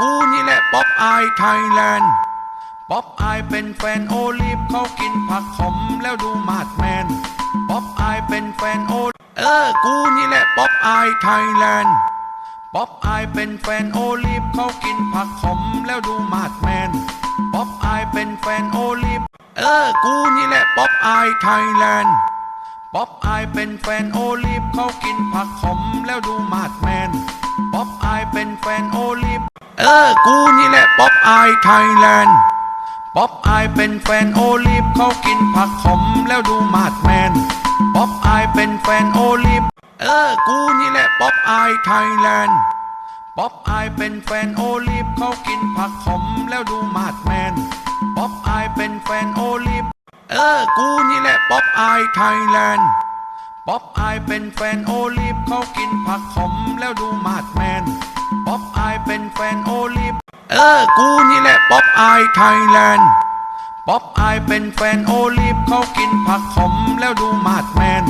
กูนี่แหละป๊อปอายไทยแลนด์ป๊อปอายเป็นแฟนโอลิฟเขากินผักขมแล้วดูมาดแมนป๊อปอายเป็นแฟนโอเออกูนี่แหละป๊อปอายไทยแลนด์ป๊อปอายเป็นแฟนโอลิฟเขากินผักขมแล้วดูมาดแมนป๊อปอายเป็นแฟนโอลิฟเออกูนี่แหละป๊อปอายไทยแลนด์ป๊อปอายเป็นแฟนโอลิฟเขากินผักขมแล้วดูมาดแมนป๊อปอายเป็นแฟนโอลิฟ เออ กูนี่แหละป๊อปอายไทยแลนด์ป๊อปอายเป็นแฟนโอลิฟเขากินผักขมแล้วดูมาดแมนป๊อปอายเป็นแฟนโอลิฟเออ กูนี่แหละป๊อปอายไทยแลนด์ป๊อปอายเป็นแฟนโอลิฟเขากินผักขมแล้วดูมาดแมนป๊อปอายเป็นแฟนโอลิฟเออ กูนี่แหละป๊อปอายไทยแลนด์ป๊อปอายเป็นแฟนโอลิฟเขากินผักขมแล้วดูมาดแมนป๊อปอายเป็น แฟนโอลิฟเออ กูนี่แหละป๊อปอายไทยแลนด์ป๊อปอายเป็นแฟนโอลิฟเขากินผักขมแล้วดูมาดแมน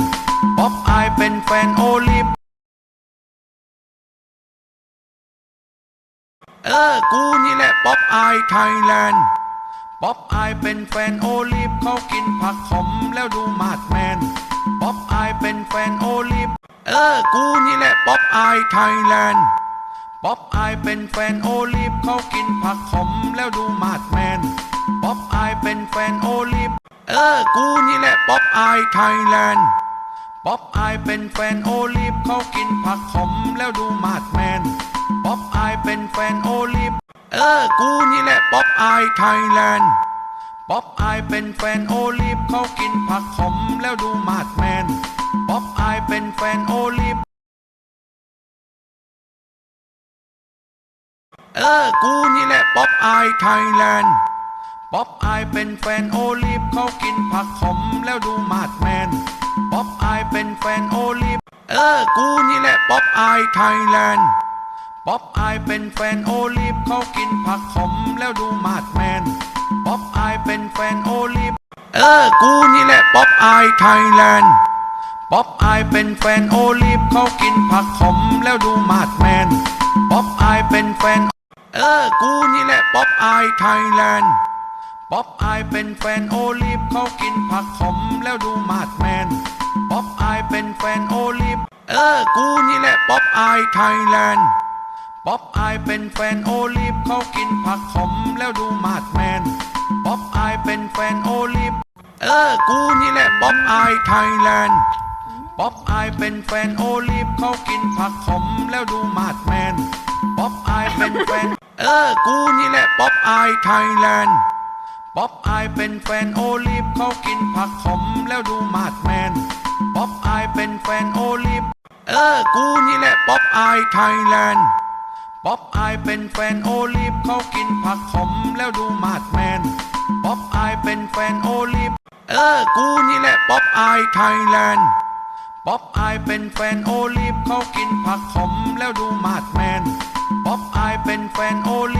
ป๊อปอายเป็นแฟนโอลิฟเออ กูนี่แหละป๊อปอายไทยแลนด์ป๊อปอายเป็นแฟนโอลิฟเขากินผักขมแล้วดูมาดแมนป๊อปอายเป็นแฟนโอลิฟเออ กูนี่แหละป๊อปอายไทยแลนด์ ป๊อปอายเป็นแฟนโอลิฟเขากินผักขมแล้วดูมาดแมนป๊อปอายเป็นแฟนโอลิฟเออ กูนี่แหละป๊อปอายไทยแลนด์ป๊อปอายเป็นแฟนโอลิฟเขากินผักขมแล้วดูมาดแมนป๊อปอายเป็นแฟนโอลิฟเออ กูนี่แหละป๊อปอายไทยแลนด์ป๊อปอายเป็นแฟนโอลิฟเขากินผักขมแล้วดูมา เออ กูนี่แหละป๊อปอายไทยแลนด์ ป๊อปอายเป็นแฟนโอลิฟเขากินผักขมแล้วดูมาดแมน ป๊อปอายเป็นแฟนโอลิฟเออ กูนี่แหละป๊อปอายไทยแลนด์ ป๊อปอายเป็นแฟนโอลิฟเขากินผักขมแล้วดูมาดแมน ป๊อปอายเป็นแฟนโอลิฟเออ กูนี่แหละป๊อปอายไทยแลนด์ ป๊อปอายเป็นแฟนโอลิฟเขากินผักขมแล้วดูมาดแมน ป๊อปอายเป็นแฟน ออ กูนี่แหละป๊อปอายไทยแลนด์ ป๊อปอายเป็นแฟนโอลิฟเขากินผักขมแล้วดูมาดแมน ป๊อปอายเป็นแฟนโอลิฟ เออ กูนี่แหละป๊อปอายไทยแลนด์ ป๊อปอายเป็นแฟนโอลิฟเขากินผักขมแล้วดูมาดแมน ป๊อปอายเป็นแฟนโอลิฟ เออ กูนี่แหละป๊อปอายไทยแลนด์ ป๊อปอายเป็นแฟนโอลิฟเขากินผักขมแล้วดูมาดแมน ป๊อปอายเป็นแฟน เออ กูนี่แหละป๊อปอายไทยแลนด์ป๊อปอายเป็นแฟนโอลิฟเขากินผักขมแล้วดูมาดแมนป๊อปอายเป็นแฟนโอลิฟเออ กูนี่แหละป๊อปอายไทยแลนด์ป๊อปอายเป็นแฟนโอลิฟเขากินผักขมแล้วดูมาดแมนป๊อปอายเป็นแฟนโอลิฟเออ กูนี่แหละป๊อปอายไทยแลนด์ป๊อปอายเป็นแฟนโอลิฟเขากินผักขมแล้วดูมาดแมน ป๊อ